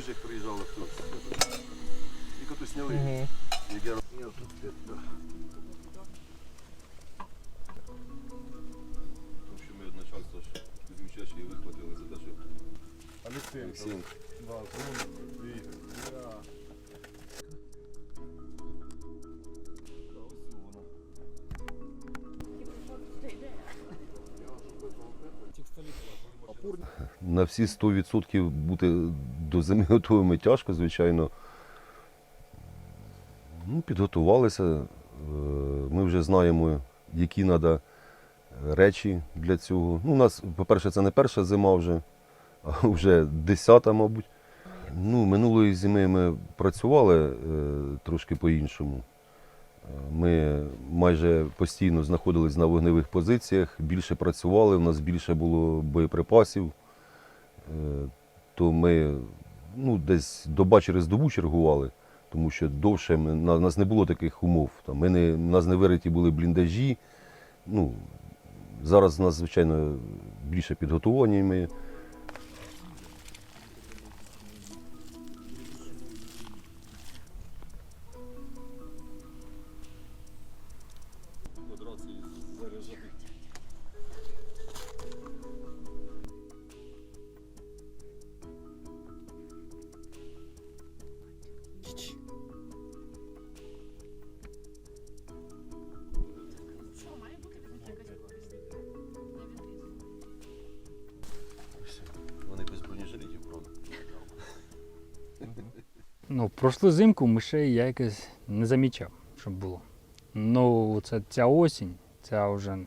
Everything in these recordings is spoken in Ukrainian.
помниш, як приїжджали хтось? Тільки то сняли. Угу. Як я я тут это. В общем, ми На всі 100% бути до зими готовими тяжко, звичайно. Ну, підготувалися. Е, Ми вже знаємо, які треба речі для цього. Ну, у нас, по-перше, це не перша зима вже, а вже десята, мабуть. Ну, минулої зими ми працювали е, трошки по-іншому. Ми майже постійно знаходились на вогневих позиціях, більше працювали, у нас більше було боєприпасів. Е, То ми ну, десь доба через добу чергували, тому що довше ми, у нас не було таких умов. Там, ми не, у нас не вириті були бліндажі. Ну, зараз у нас, звичайно, більше підготування. ми. Ну, прошлу зимку мишей я якось не замічав, щоб було. Ну, це ця осінь, ця вже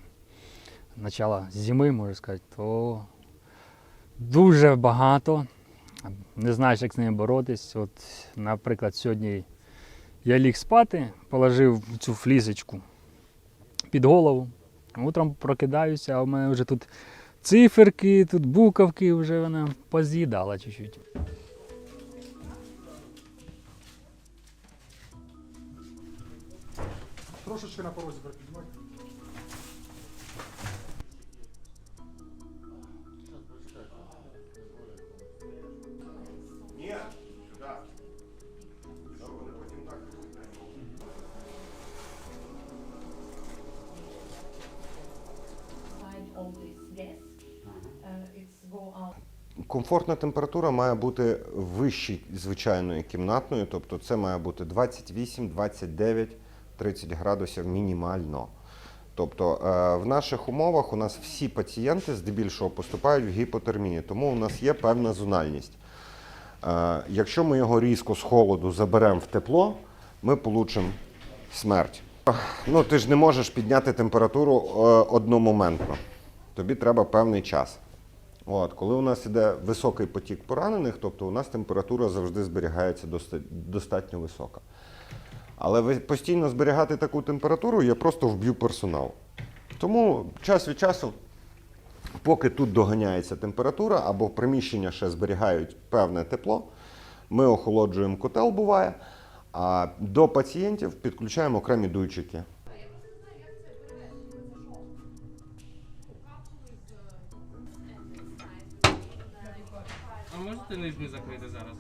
начало зими, можна сказати, то дуже багато. Не знаєш, як з ними боротись. От, наприклад, сьогодні я ліг спати, положив цю флісочку під голову. Утром прокидаюся, а у мене вже тут циферки, тут буковки, вже вона поз'їдала чуть-чуть. Трошечки на порозі припіднімай. Find all this gas. Uh. Комфортна температура має бути вище звичайної кімнатної, тобто це має бути 28, 29, 30 градусів мінімально. Тобто е, в наших умовах у нас всі пацієнти здебільшого поступають в гіпотермії, тому у нас є певна зональність. Е, Якщо ми його різко з холоду заберемо в тепло, ми получимо смерть. Ну, ти ж не можеш підняти температуру е, одномоментно. Тобі треба певний час. От, коли у нас іде високий потік поранених, тобто у нас температура завжди зберігається достатньо висока. Але постійно зберігати таку температуру я просто вб'ю персонал. Тому час від часу, поки тут доганяється температура або приміщення ще зберігають певне тепло, ми охолоджуємо котел, буває, а до пацієнтів підключаємо окремі дуйчики. А можете нижню закрити зараз?